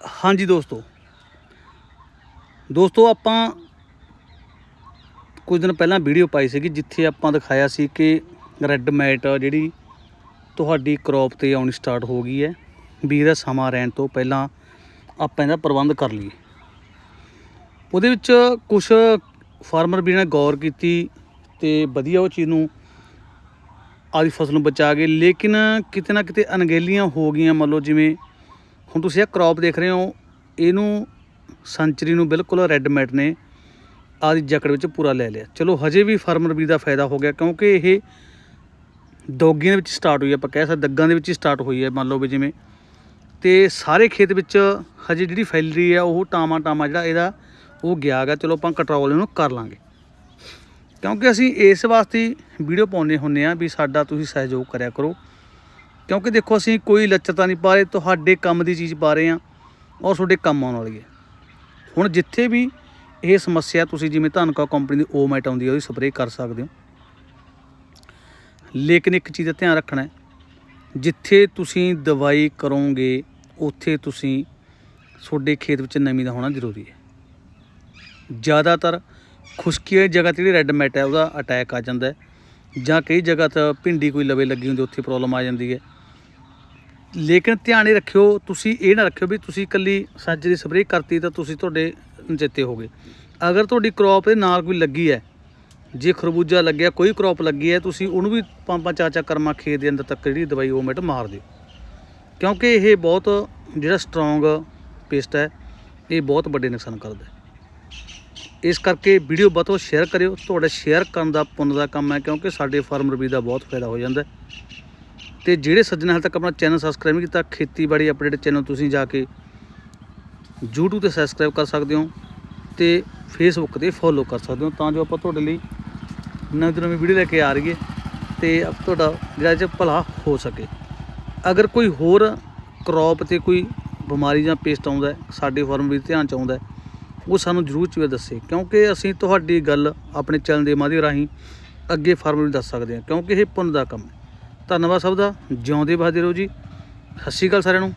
ਹਾਂਜੀ ਦੋਸਤੋ। ਦੋਸਤੋ ਆਪਾਂ ਕੁਝ ਦਿਨ ਪਹਿਲਾਂ ਵੀਡੀਓ ਪਾਈ ਸੀਗੀ ਜਿੱਥੇ ਆਪਾਂ ਦਿਖਾਇਆ ਸੀ ਕਿ ਰੈੱਡ ਮੈਟ ਜਿਹੜੀ ਤੁਹਾਡੀ ਕ੍ਰੌਪ ਤੇ ਆਉਣੀ ਸਟਾਰਟ ਹੋ ਗਈ ਹੈ। ਵੀ ਇਹਦਾ ਸਮਾਂ ਰਹਿਣ ਤੋਂ ਪਹਿਲਾਂ ਆਪਾਂ ਇਹਦਾ ਪ੍ਰਬੰਧ ਕਰ ਲਈਏ। ਉਹਦੇ ਵਿੱਚ ਕੁਝ ਫਾਰਮਰ ਵੀ ਨੇ ਗੌਰ ਕੀਤੀ ਤੇ ਵਧੀਆ ਉਹ ਚੀਜ਼ ਨੂੰ ਆਦੀ ਫਸਲ ਨੂੰ ਬਚਾ ਗਏ। ਲੇਕਿਨ ਕਿਤੇ ਨਾ ਕਿਤੇ ਅਣਗਹਿਲੀਆਂ ਹੋ ਗਈਆਂ। ਮੰਨ ਲਓ ਜਿਵੇਂ ਹੁਣ ਤੁਸੀਂ ਇਹ ਕ੍ਰੌਪ ਦੇਖ ਰਹੇ ਹੋ, ਇਹਨੂੰ ਸੰਚਰੀ ਨੂੰ ਬਿਲਕੁਲ ਰੈੱਡ ਮੈਟ ਨੇ ਆਦੀ ਜਕੜ ਵਿੱਚ ਪੂਰਾ ਲੈ ਲਿਆ। ਚਲੋ, ਹਜੇ ਵੀ ਫਾਰਮਰ ਵੀ ਦਾ ਫਾਇਦਾ ਹੋ ਗਿਆ, ਕਿਉਂਕਿ ਇਹ ਦੋਗੀਆਂ ਦੇ ਵਿੱਚ ਸਟਾਰਟ ਹੋਈ ਹੈ, ਆਪਾਂ ਕਹਿ ਸਕਦੇ ਦੱਗਾਂ ਦੇ ਵਿੱਚ ਹੀ ਸਟਾਰਟ ਹੋਈ ਹੈ, ਮੰਨ ਲਓ ਵੀ ਜਿਵੇਂ। ਤੇ ਸਾਰੇ ਖੇਤ ਵਿੱਚ ਹਜੇ ਜਿਹੜੀ ਫੈਲਰੀ ਹੈ, ਉਹ ਟਾਮਾ ਟਾਮਾ ਜਿਹੜਾ ਇਹਦਾ, ਉਹ ਗਿਆ ਚਲੋ, ਆਪਾਂ ਕੰਟਰੋਲ ਇਹਨੂੰ ਕਰ ਲਾਂਗੇ। ਕਿਉਂਕਿ ਅਸੀਂ ਇਸ ਵਾਸਤੇ ਵੀਡੀਓ ਪਾਉਂਦੇ ਹੁੰਨੇ ਆ ਵੀ ਸਾਡਾ ਤੁਸੀਂ ਸਹਿਯੋਗ ਕਰਿਆ ਕਰੋ। ਕਿਉਂਕਿ ਦੇਖੋ ਅਸੀਂ ਕੋਈ ਲੱਚਰਤਾ ਨਹੀਂ ਪਾ ਰਹੇ, ਤੁਹਾਡੇ ਕੰਮ ਦੀ ਚੀਜ਼ ਪਾ ਰਹੇ ਆ ਔਰ ਤੁਹਾਡੇ ਕੰਮ ਆਉਣ ਵਾਲੀ ਹੈ। ਹੁਣ ਜਿੱਥੇ ਵੀ ਇਹ ਸਮੱਸਿਆ ਤੁਸੀਂ ਜਿਵੇਂ ਧਨਕਾ ਕੰਪਨੀ ਦੀ ਓਮੈਟ ਆਉਂਦੀ ਹੈ, ਉਹਦੀ ਸਪਰੇਅ ਕਰ ਸਕਦੇ ਹੋ। ਲੇਕਿਨ ਇੱਕ ਚੀਜ਼ ਦਾ ਧਿਆਨ ਰੱਖਣਾ ਹੈ, ਜਿੱਥੇ ਤੁਸੀਂ ਦਵਾਈ ਕਰੋਗੇ, ਉੱਥੇ ਤੁਸੀਂ ਤੁਹਾਡੇ ਖੇਤ ਵਿੱਚ ਨਮੀ ਦਾ ਹੋਣਾ ਜ਼ਰੂਰੀ ਹੈ। ਜ਼ਿਆਦਾਤਰ ਖੁਸ਼ਕੀ ਵਾਲੀ ਜਗ੍ਹਾ ਤੇ ਜਿਹੜੀ ਰੈੱਡ ਮੈਟ ਹੈ, ਉਹਦਾ ਅਟੈਕ ਆ ਜਾਂਦਾ ਹੈ, ਜਾਂ ਕਈ ਜਗ੍ਹਾ ਤੇ ਭਿੰਡੀ ਕੋਈ ਲਵੇ ਲੱਗੀ ਹੁੰਦੀ ਉੱਥੇ ਪ੍ਰੋਬਲਮ ਆ ਜਾਂਦੀ ਹੈ। ਲੇਕਿਨ ਧਿਆਨ ਇਹ ਰੱਖਿਓ, ਤੁਸੀਂ ਇਹ ਨਾ ਰੱਖਿਓ ਵੀ ਤੁਸੀਂ ਇਕੱਲੀ ਸੱਜ ਦੀ ਸਪਰੇਅ ਕਰਤੀ ਤਾਂ ਤੁਸੀਂ ਤੁਹਾਡੇ ਜਿੱਤੇ ਹੋਗੇ। ਅਗਰ ਤੁਹਾਡੀ ਕ੍ਰੌਪ ਦੇ ਨਾਲ ਕੋਈ ਲੱਗੀ ਹੈ, ਜੇ ਖਰਬੂਜਾ ਲੱਗਿਆ, ਕੋਈ ਕ੍ਰੌਪ ਲੱਗੀ ਹੈ, ਤੁਸੀਂ ਉਹਨੂੰ ਵੀ ਪੰਜ ਚਾਚਾ ਕਰਮਾ ਖੇਤ ਦੇ ਅੰਦਰ ਤੱਕ ਜਿਹੜੀ ਦਵਾਈ ਉਹ ਮਿੰਟ ਮਾਰ ਦਿਓ। ਕਿਉਂਕਿ ਇਹ ਬਹੁਤ ਜਿਹੜਾ ਸਟਰੋਂਗ ਪੇਸਟ ਹੈ, ਇਹ ਬਹੁਤ ਵੱਡੇ ਨੁਕਸਾਨ ਕਰਦਾ ਹੈ। ਇਸ ਕਰਕੇ ਵੀਡੀਓ ਵੱਧ ਤੋਂ ਵੱਧ ਸ਼ੇਅਰ ਕਰਿਓ, ਤੁਹਾਡਾ ਸ਼ੇਅਰ ਕਰਨ ਦਾ, ਪੁੰਨ ਦਾ ਕੰਮ ਹੈ, ਕਿਉਂਕਿ ਸਾਡੇ ਫਾਰਮਰ ਵੀ ਦਾ ਬਹੁਤ ਫਾਇਦਾ ਹੋ ਜਾਂਦਾ ਹੈ। ਤੇ ਜਿਹੜੇ ਸੱਜਣ ਹਾਲ ਤੱਕ ਆਪਣਾ ਚੈਨਲ ਸਬਸਕ੍ਰਾਈਬ ਨਹੀਂ ਕੀਤਾ, ਖੇਤੀਬਾੜੀ ਅਪਡੇਟ ਚੈਨਲ ਤੁਸੀਂ ਜਾ ਕੇ YouTube ਤੇ ਸਬਸਕ੍ਰਾਈਬ ਕਰ ਸਕਦੇ ਹੋ ਤੇ Facebook ਤੇ ਫੋਲੋ ਕਰ ਸਕਦੇ ਹੋ ਤਾਂ ਜੋ ਆਪਾਂ ਤੁਹਾਡੇ ਲਈ ਨਵੀਂ ਤੋਂ ਨਵੀਂ ਵੀਡੀਓ ਲੈ ਕੇ ਆ ਰਹੀਏ ਤੇ ਆਪ ਤੁਹਾਡਾ ਜਿਹੜਾ ਇਹ ਭਲਾ ਹੋ ਸਕੇ। ਅਗਰ ਕੋਈ ਹੋਰ ਕ੍ਰੌਪ ਤੇ ਕੋਈ ਬਿਮਾਰੀ ਜਾਂ ਪੇਸਟ ਆਉਂਦਾ ਸਾਡੇ ਫਾਰਮ ਵੀ ਧਿਆਨ ਚ ਆਉਂਦਾ ਉਹ ਸਾਨੂੰ ਜ਼ਰੂਰ ਚੀਜ਼ ਦੱਸੇ, ਕਿਉਂਕਿ ਅਸੀਂ ਤੁਹਾਡੀ ਗੱਲ ਆਪਣੇ ਚੈਨਲ ਦੇ ਮਾਧਿਅਮ ਰਾਹੀਂ ਅੱਗੇ ਫਾਰਮਰ ਨੂੰ ਦੱਸ ਸਕਦੇ ਹਾਂ, ਕਿਉਂਕਿ ਇਹ ਪੁੰਨ ਦਾ ਕੰਮ ਹੈ। ਧੰਨਵਾਦ ਸਭ ਦਾ। ਜਿਉਂਦੇ ਵਸਦੇ ਰਹੋ ਜੀ। ਸਤਿ ਸ਼੍ਰੀ ਅਕਾਲ ਸਾਰਿਆਂ ਨੂੰ।